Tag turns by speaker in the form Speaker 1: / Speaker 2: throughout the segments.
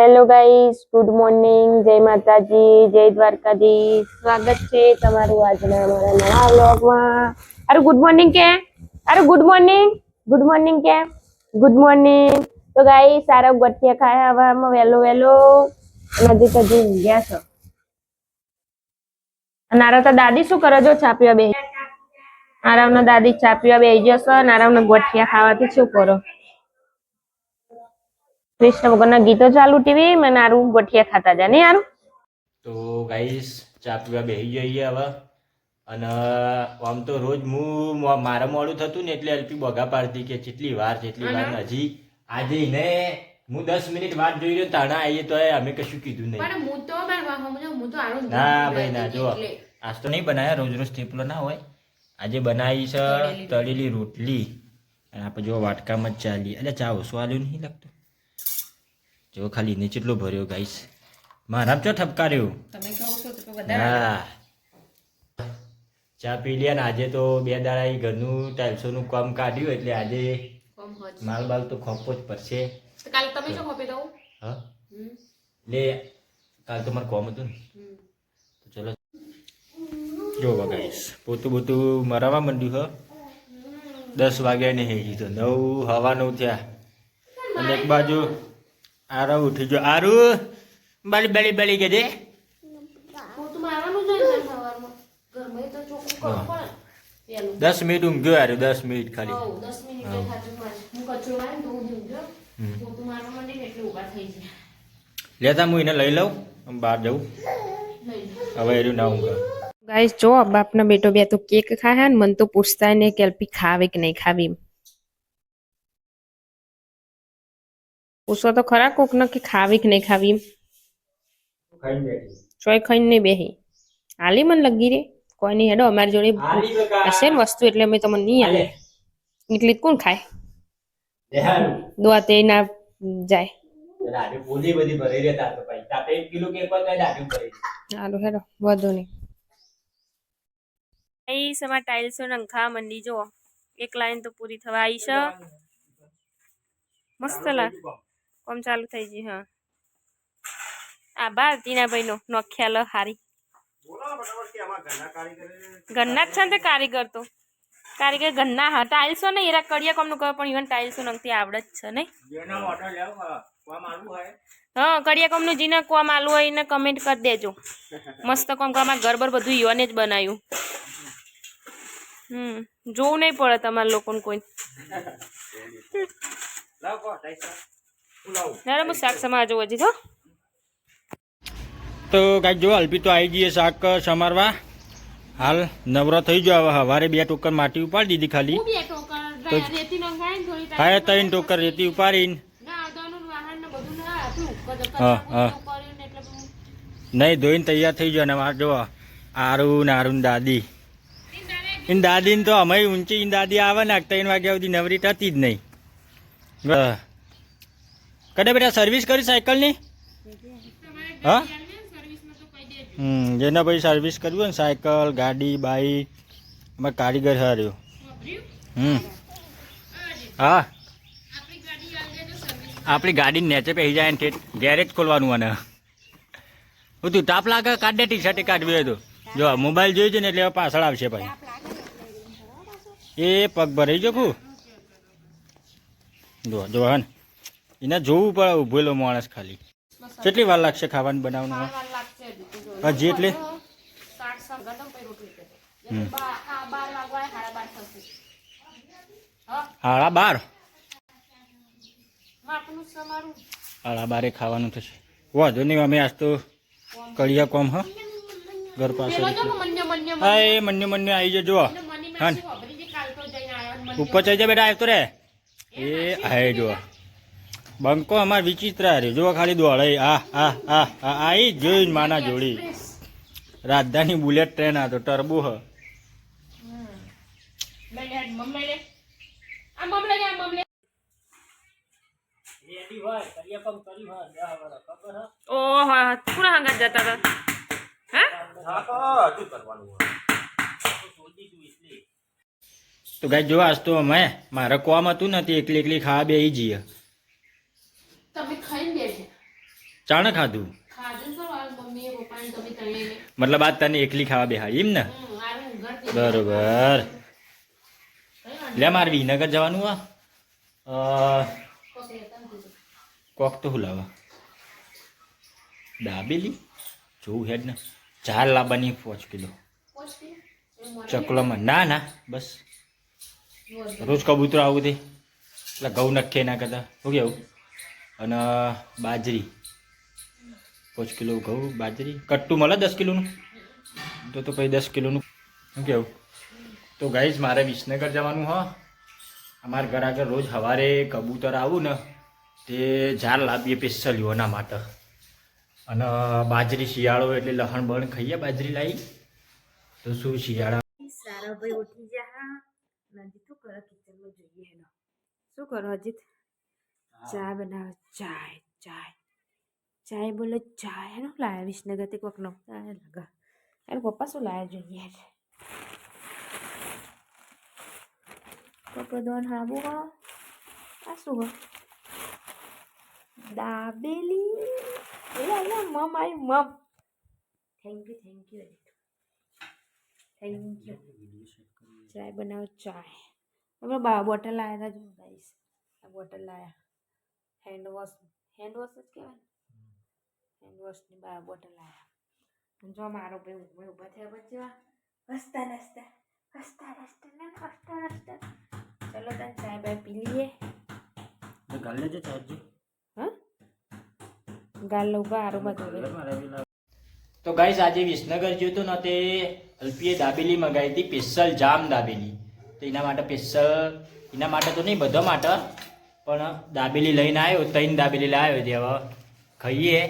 Speaker 1: Hello guys good morning જય માતાજી જય દ્વારકાધીશ સ્વાગત છે તમારું આજના અમારા નવા વ્લોગમાં અરે ગુડ મોર્નિંગ કે? અરે ગુડ મોર્નિંગ ગુડ મોર્નિંગ કે? ગુડ મોર્નિંગ તો ગાઈ સારા ગઠિયા ખાયા હવામાં વહેલો વહેલો. નજીક હજી ગયા છો. આરા તો દાદી શું કરો છો છાપ્યો બે આરામના દાદી છાપ્યો બે જશો અને આરામના ગોઠિયા ખાવાથી શું કરો? કૃષ્ણ ભગવાનના ગીતો ચાલુ ટીવી મને આરું ગોઠિયા ખાતા જાય નહીં આરું
Speaker 2: તો ગાઈસ ચા પીવા બેસી જઈએ હવે. અને આમ તો રોજ હું મારા મોડું થતું ને એટલે અલ્પી બગા પાડતી કે જેટલી વાર જેટલી વાર હજી આજે ને હું દસ મિનિટ વાત જોઈ રહ્યો તાણા આવીએ તો અમે કશું કીધું નહીં.
Speaker 3: પણ હું તો મારા વાહમાં હું તો આનું જ
Speaker 2: ના ભાઈ ના જો આજ તો નહીં બનાવ્યા રોજ રોજ થેપલો ના હોય. આજે બનાવી છે તળેલી રોટલી. અને આપણે જો વાટકામાં જ ચાલી એટલે ચા ઓછું આલ્યું નહીં લાગતું. જો ખાલી ને ચેટલો ભર્યો ગાઈસ મારા ચો ઠપકાર્યો?
Speaker 3: તમે કહો છો તો વધારે
Speaker 2: હા. ચા પી લ્યા ને આજે તો બે દાડા ઘરનું ટાઇલ્સોનું કામ કાઢ્યું એટલે આજે માલ બાલ તો ખોપો જ પડશે.
Speaker 3: તો તમે શું ખપી દઉં?
Speaker 2: હા? લે કાલ તો મારે કોમ હતું ને. તો ચલો. જો ગાઈશ પોતું પોતું મરાવા માંડ્યું હ? દસ વાગ્યા ને હે તો નવ હવા નવ થયા. અને એક બાજુ આરો ઉઠી ગયો આરું બળી બળી બળી કે દે.
Speaker 3: જ.
Speaker 2: દસ મિનિટ ઊંઘ્યો યાર દસ મિનિટ ખાલી. લેતા હું. એને લઈ લઉં. બહાર જવું હવે એનું ના ઊંઘ
Speaker 1: ગાઈસ જો બાપના બેટો બે તો કેક ખાયા ને મને તો પૂછતા ને કે ખાવે કે નહીં ખાવી પૂછો તો ખરા કોક ને કે ખાવી કે નહીં ખાવી ચોય ખાઈને નહીં બેહી. હાલી મને લગી રે. કોઈ નહીં હેડો અમારી જોડે હશે ને વસ્તુ એટલે અમે તમને નહીં આલે એટલે કોણ ખાય? દોવા તે ના જાય.
Speaker 2: સારું
Speaker 1: હાલો હેડો વધુ નહીં. અહીં સમા ટાઇલ્સો નંખા મંડી જો એક લાઈન તો પૂરી થવા આવી છે. મસ્ત લાગ. કોમ ચાલુ થઈ ગઈ હા. આભાર ટીનાભાઈ નો નોખ્યાલ હારી. ગન્ના જ છે ને કારીગર તો. કારીગર ગન્ના, હા, ટાઇલ્સો ને એરા કડિયા કોમનું કહે પણ ઇવન ટાઇલ્સો નથી આવડે જ છે નહીં. હા, કડિયા કોમનું જીને કોમ આલું હોય એને કમેન્ટ કરી દેજો. મસ્ત કોમ કામ ઘર બર બધું ઈવને જ બનાવ્યું. હમ, જોવું નહીં પડે તમારા લોકોને કોઈ. ના હું શાક સમાર જોવો હજી તો
Speaker 2: તો કાંઈક જો અલ્પી તો આવી જઈએ શાક સમારવા. હાલ નવરો થઈ ગયો હવે હવારે બે ટોકર માટી ઉપાડી દીધી ખાલી.
Speaker 3: હું
Speaker 2: ત્રણ ટોકર રેતી ઉપાડીને. હા, હા.
Speaker 3: પોતું કર્યું ને એટલે બધું.
Speaker 2: નહીં ધોઈને તૈયાર થઈ ગયો ને મારે જો આરું ને આરું દાદી. એની દાદીને તો અમે ઊંચી દાદી આવે ને ત્રણ વાગ્યા સુધી નવરી થતી જ નહીં. કડે બેટા સર્વિસ કરી સાયકલની? હા? હમ, જેના પછી સર્વિસ કરવી હોય ને, સાયકલ, ગાડી, બાઈક, એમાં કારીગર હાર્યો. હમ. હા. આપણી ગાડી નેચે પહેરી જાય ને ગેરેજ ખોલવાનું અને તું તાપ લાગે કાઢ ટી શર્ટ કાઢવી હોય તો? જો મોબાઈલ જોઈ છે ને એટલે પાછળ આવશે ભાઈ. એ પગ ભરાઈ જો જો જો, હા ને. એને જોવું પડે ઉભેલો માણસ ખાલી. કેટલી વાર લાગશે ખાવાનું બનાવવાનું
Speaker 3: હજી
Speaker 2: એટલે હાળા બાર હાળા બારે ખાવાનું થશે. વાંધો નહીં અમે આજ તો કળિયા કોમ હ? ઘર પાસે હા એ મન્ય મન્ય આવી જજો. હા. ઉપર ચઈ જા બેટા આવતો રે એ આવી જો. બંકો અમાર વિચિત્ર હાર્યો જો ખાલી દોડે. આ આ આ આ આઈ જોઈને માના જોડી. રાજધાની બુલેટ ટ્રેન આ તો ટર્બો હ.
Speaker 1: ઓહો પૂરા જતા હતા?
Speaker 2: તો ગાય જો આજ તો અમે મારે કોમ હતું નથી એકલી એકલી ખાવા બે જઈએ
Speaker 3: તમે ખાઈને બેસે
Speaker 2: ચાણ ખાધું. મતલબ આ તને એકલી ખાવા બેહા એમ ને? બરોબર. લે મારે વિનગર જવાનું આ.
Speaker 3: કોક
Speaker 2: તો હું લાવવા દાબેલી? જોવું હેડ ને. ચાર લાવવાની પાંચ કિલો. ચકલામાં. ના ના બસ. રોજ કબૂતરો આવું તે એટલે ઘઉં નખે ના કરતા. શું કેવું? અને બાજરી. પાંચ કિલો ઘઉં બાજરી. કટ્ટું મળે દસ કિલોનું? તો તો પછી દસ કિલોનું. શું કેવું? તો ગાઈઝ મારે વિસનગર જવાનું હો. અમારા ઘર આગળ રોજ સવારે કબૂતર આવું ને તે ઝાડ લાવીએ સ્પેશિયલ એના માટે. અને બાજરી શિયાળો એટલે લહણ બહણ ખાઈએ બાજરી લાવી તો શું શિયાળા?
Speaker 1: સારા ભાઈ ઉઠી ગયા. નજીક શું કરો કિચનમાં જોઈએ શું કરો અજીત? ચા બનાવો? ચાય ચાય. ચાય બોલો ચાય એનું લાયા વિસનગરથી કોક નો ચાય લગા અરે પપ્પા શું લાયા જોઈએ પપ્પા ધોન હાબુ હો આ શું હો દાબેલી એલા એલા મમ આઈ મમ thank you thank you thank you ચાય બનાવો ચાય હવે બા બોટલ લાવ્યા હતા જો ગાઈસ આ બોટલ લાવ્યા હેન્ડ વોશ હેન્ડ વોશ જ કહેવાય ને હેન્ડ બા બોટલ આવ્યા જો મારો ભાઈ ઊભો ઊભા થયા બચ્ચા હસતા હસતા હસતા રસ્તા ને હસતા હસતા ચલો તને ચાય બાય પી લઈએ.
Speaker 2: ગાલ લેજે ચાર્જ
Speaker 1: હા? ગાલ ઊભા આરો બધું
Speaker 2: તો ગાઈસ આજે વિસનગર ગયો તો ને તે અલ્પીએ દાબેલી મંગાવી હતી સ્પેશિયલ જામ દાબેલી. તો એના માટે સ્પેશિયલ એના માટે તો નહીં બધા માટે. પણ દાબેલી લઈને આવ્યો ત્રણ દાબેલી લાવ્યો છે હવે. ખાઈએ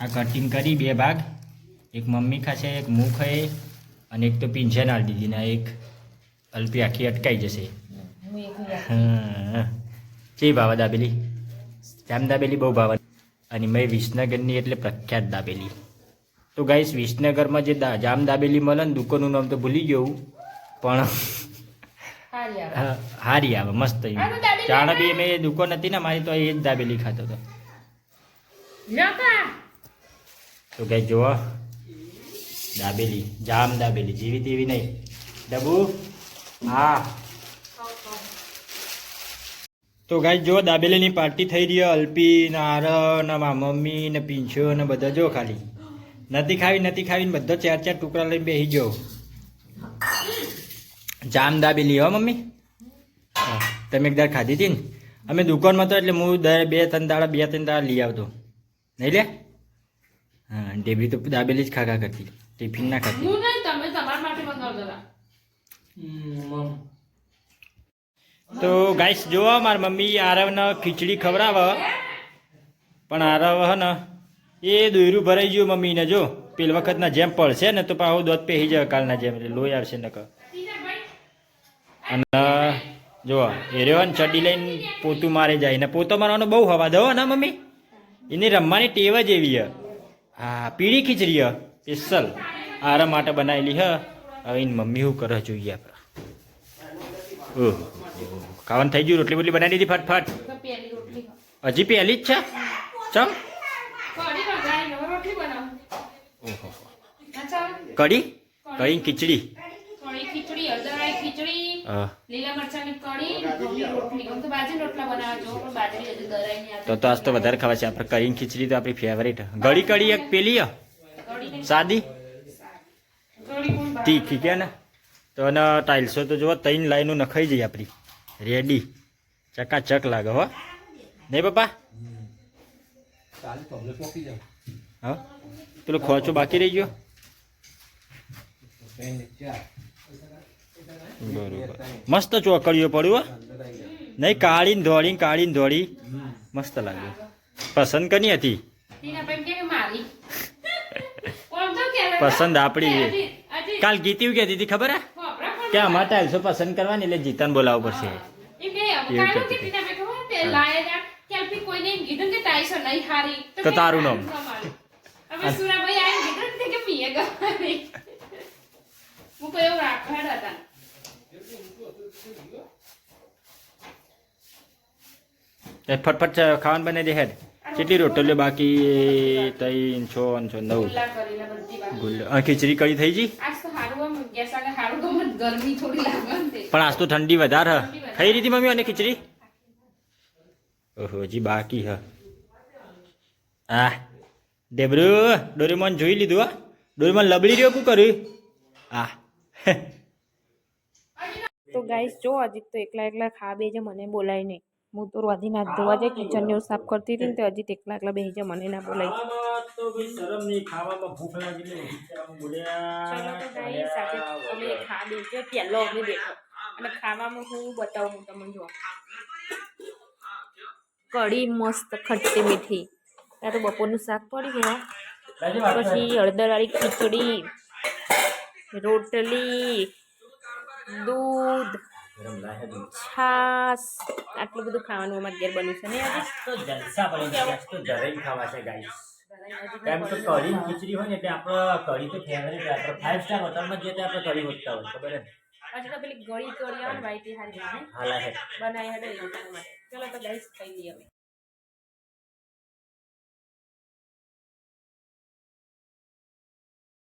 Speaker 2: આ કટિંગ કરી બે ભાગ. એક મમ્મી ખાશે એક હું ખાઈ અને એક તો પિંછે નાળ દીધીને એક અલ્પી આખી અટકાઈ જશે. હા. ચી ભાવે દાબેલી? જામ દાબેલી? બહુ ભાવ. અને મેં વિસનગરની એટલે પ્રખ્યાત દાબેલી. તો ગાઈસ વિસનગરમાં જે જામ દાબેલી મળે ને દુકાનનું નામ તો ભૂલી ગયું પણ
Speaker 3: હારી આવે.
Speaker 2: મસ્ત ચાણ બી મેં દુકાન હતી ને મારી તો એ જ દાબેલી ખાતો હતો. તો ગાઈ જુઓ. દાબેલી. જામ દાબેલી. જેવી તેવી નહીં. ડબુ? હા. તો ગાઈ જો દાબેલીની પાર્ટી થઈ રહી અલ્પી, ને આર ને મા મમ્મી, ને પીંછો, ને બધા જો ખાલી. નથી ખાવી નથી ખાવી, ને બધો ચાર ચાર ટુકડા લઈને બેસી જાઓ. જામ દાબેલી હો, મમ્મી. તમે એક દાડ ખાધી હતી ને? અમે દુકાનમાં તો એટલે હું દર બે, ત્રણ દાડા, બે, ત્રણ દાડા લઈ આવતો. નહીં લે? હા ડેબરી તો દાબેલી જ ખાખા કરતી. ટિફિન ના ખાતી.
Speaker 3: હું નહીં, તમે તમારા માટે મંગાવ.
Speaker 2: તો ગાઈસ જોવા મારી મમ્મી આરવને ખીચડી ખવડાવે. પણ આરવ હે ને એ દોયરું ભરાઈ ગયું મમ્મીને જો. પેલ વખતના જેમ પડશે ને તો પાછું દોધ પહેરી જાય કાલના જેમ. એટલે લોહી આવશે ને અને જો એ રહ્યો ને ચડી લઈને પોતું મારે જાય. ને પોતો મારવાનો બહુ હવા દો ને મમ્મી? એની રમવાની ટેવ જ એવી હે. હા પીળી ખીચડી હ સ્પેશિયલ આરા માટે બનાવેલી હ. હવે એની મમ્મી શું કરે જોઈએ આપણે? ઓહ ખાવાનું થઈ ગયું રોટલી બોટલી બનાવી દીધી ફટફટ. હજી પહેલી જ છે? ચમ. ઓહો. કઢી? કઢી. ખીચડી
Speaker 3: કઢી ખીચડી હળદરાઈ ખીચડી
Speaker 2: હા
Speaker 3: લીલા મરચાંની કઢી તો બાજરી રોટલા બનાવવા પણ બાજરી હજુ દરાઈ
Speaker 2: તો તો આજ તો વધારે ખાવા છે. આપણે કરીને ખીચડી તો આપણી ફેવરેટ ગળી કઢી એક પેલી હે. સાદી? તીખી કે ને? તો અને ટાઇલ્સો તો જુઓ ત્રણ લાઈનો નખાઈ જઈ આપણી. રેડી ચકાચક લાગે હો. નહીં પપ્પા? હા. પેલો ખોચો બાકી રહી ગયો. બરોબર. મસ્ત ચોકડીઓ પડ્યું નહીં કાળી ને ધોળી કાળી ને ધોળી. મસ્ત લાગે. પસંદ કની હતી? પસંદ આપણી કાલ ગીતી એવું કહેતી હતી ખબર હે? કે અમારે ટાઇલ્સો પસંદ કરવાની એટલે જીતાને બોલાવવું પડશે. એવું કહેતી
Speaker 3: તે લાયા તા કે અલ્પી કોઈને એમ કીધું કે ટાઈસો નહીં હારી
Speaker 2: તો
Speaker 3: મેં
Speaker 2: તારું નામ.
Speaker 3: તમારું. હવે સુરાભાઈ આવીને કીધું ને કે મીએ ગવારી. હું કોઈ એવું રાખવાડ હતા
Speaker 2: એ ફટફટ ખાવાનું બનાવી દે હેડ. કેટલી રોટલીઓ બાકી ત્રણ છો અને છો નવ.
Speaker 3: ગુલ્લા
Speaker 2: ખીચડી કઈ થઈ ગઈ પણ આજ તો ઠંડી વધારે હ. ખાઈ રીતી મમ્મી અને ખીચડી? ઓહો હજી બાકી હ. આ ડેબરુ ડોરેમોન જોઈ લીધું હા. ડોરેમોન લબડી રહ્યો શું કર્યું આ.
Speaker 1: તો ગાઈસ જો અજીત તો એકલા એકલા ખા બે છે મને બોલાય નહીં હું તો રોધી ના ધોવા જાય કિચન ને એવું સાફ કરતી હતી ને તો અજીત એકલા એકલા બેસી જાય મને ના બોલાય.
Speaker 2: તો ભાઈ શરમ નહીં ખાવામાં ભૂખ લાગી
Speaker 1: ચલો તો ગાઈસ આજે તમે ખા બેસજો પહેલો અમે બેઠો. અને ખાવામાં હું બતાવું તમને જો કઢી મસ્ત ખટ્ટી મીઠી. ત્યાં તો બપોરનું શાક પડી ગયું પછી હળદરવાળી ખીચડી રોટલી દૂધ છાસ. આટલું બધું ખાવાનું અમારે ઘેર બન્યું છે ને આજે?
Speaker 2: તો જલસા બની ગયા તો દરેક ખાવા છે ગાઈસ કેમ તો કઢી ખીચડી હોય ને એટલે આપણે કઢી તો ફેવરેટ આપણો ફાઈવ સ્ટાર હોટલમાં જઈએ તો આપણે કઢી હોતા હોય ખબર ને
Speaker 1: પછી તો પેલી ગળી તોડી આવે ને વાઈટી હારી
Speaker 2: હે
Speaker 1: બનાવી હડે ચલો તો ગાઈસ ખાઈ લઈએ